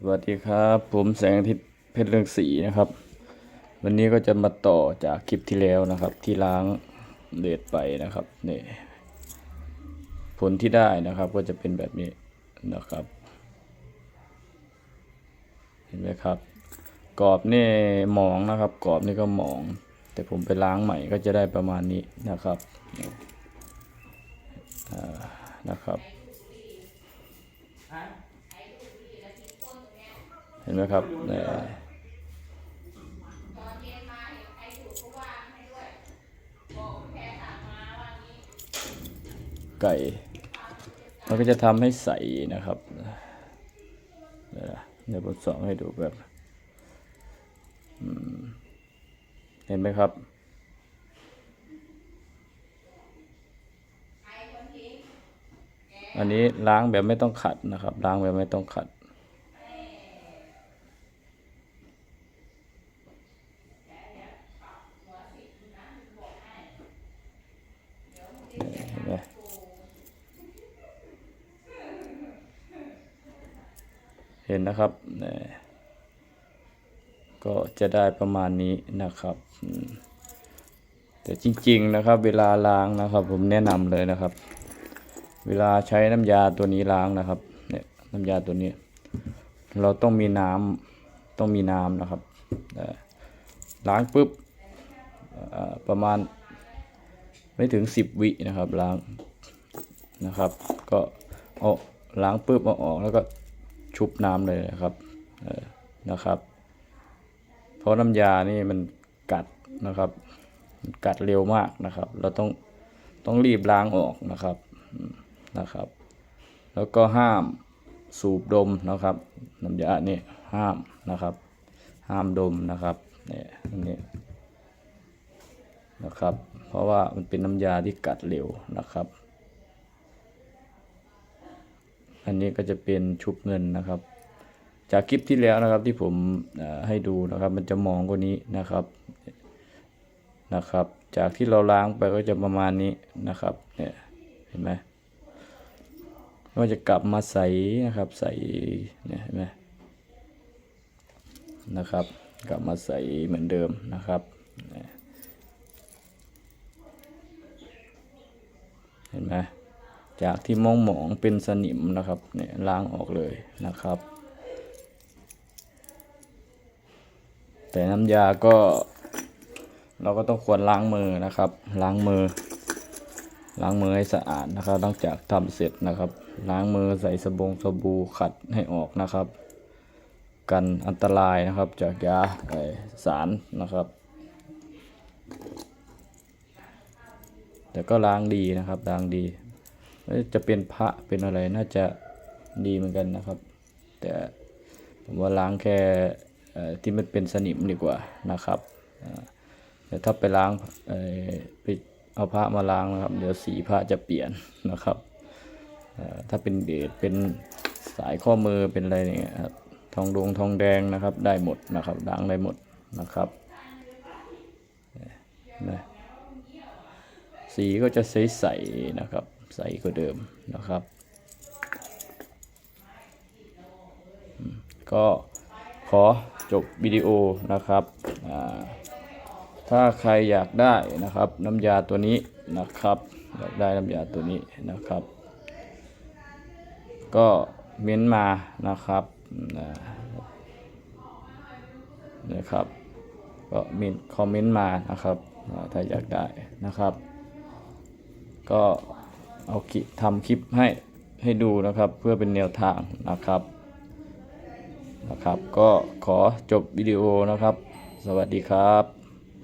สวัสดีครับ ผมแสงอาทิตย์เพชรเรืองศรีนะครับ วันนี้ก็จะมาต่อจากคลิปที่แล้วนะครับ ที่ล้างเลดไปนะครับนี่ผลที่ได้นะครับก็จะเป็นแบบนี้นะครับ เห็นไหมครับ กรอบนี่หมองนะครับ กรอบนี่ก็หมอง แต่ผมไปล้างใหม่ก็จะได้ประมาณนี้นะครับนะครับ เห็ นไหมครับเนี่ยไก่มันก็จะทำให้ใสนะครับเดี๋ยวผมสองให้ดูแบบเห็นไหมครับ อันนี้ล้างแบบไม่ต้องขัดนะครับ ล้างแบบไม่ต้องขัด เห็นไหม เห็นนะครับเนี่ยก็จะได้ประมาณนี้นะครับ แต่จริงๆนะครับ เวลาล้างนะครับ ผมแนะนำเลยนะครับ เวลาใช้น้ำยาตัวนี้ล้างนะครับเนี่ยน้ำยาตัวนี้ เราต้องมีน้ำต้องมีน้ำนะครับล้างปุ๊บประมาณไม่ถึงสิบวินะครับล้างนะครับ ก็เอาล้างปุ๊บเอาออกแล้วก็ ชุบน้ำเลยนะครับนะครับ เพราะน้ำยานี่มันกัดนะครับ กัดเร็วมากนะครับ เราต้องต้องรีบล้างออกนะครับนะครับ แล้วก็ห้ามสูบดมนะครับน้ำยานี่ห้ามนะครับ ห้ามดมนะครับเนี่ยอันนี้นะครับ เพราะว่ามันเป็นน้ำยาที่กัดเร็วนะครับ อันนี้ก็จะเป็นชุบเงินนะครับ จากคลิปที่แล้วนะครับที่ผมให้ดูนะครับ มันจะมองกว่านี้นะครับนะครับ จากที่เราล้างไปก็จะประมาณนี้นะครับเนี่ยเห็นไหมก็จะกลับมาใสนะครับใสเนี่ยเห็นไหมนะครับ กลับมาใสเหมือนเดิมนะครับเห็นไหม จากที่มองหมองเป็นสนิมนะครับเนี่ยล้างออกเลยนะครับ แต่น้ำยาก็ เราก็ต้องควรล้างมือนะครับ ล้างมือ ล้างมือให้สะอาดนะครับหลังจากทำเสร็จนะครับ ล้างมือใส่สบงสบู่ขัดให้ออกนะครับ กันอันตรายนะครับจากยาไอสารนะครับแต่ก็ล้างดีนะครับล้างดี จะเป็นพระเป็นอะไรน่าจะดีเหมือนกันนะครับ แต่ผมว่าล้างแค่ที่มันเป็นสนิมดีกว่านะครับแต่ถ้าไปล้างไปเอาพระมาล้างนะครับ เดี๋ยวสีพระจะเปลี่ยนนะครับถ้าเป็นเดชเป็นสายข้อมือเป็นอะไรเนี่ยครับทองดวงทองแดงนะครับได้หมดนะครับล้างได้หมดนะครับนะสีก็จะใสๆนะครับ ใสกว่าเดิมนะครับ ก็ขอจบวิดีโอนะครับ ถ้าใครอยากได้นะครับน้ำยาตัวนี้นะครับอยากได้น้ำยาตัวนี้นะครับ ก็เม้นมานะครับนะครับก็มินคอมเมนต์มานะครับถ้าอยากได้นะครับ ก็ เอาคลิปทำคลิปให้ให้ดูนะครับเพื่อเป็นแนวทางนะครับนะครับ ก็ขอจบวิดีโอนะครับ สวัสดีครับ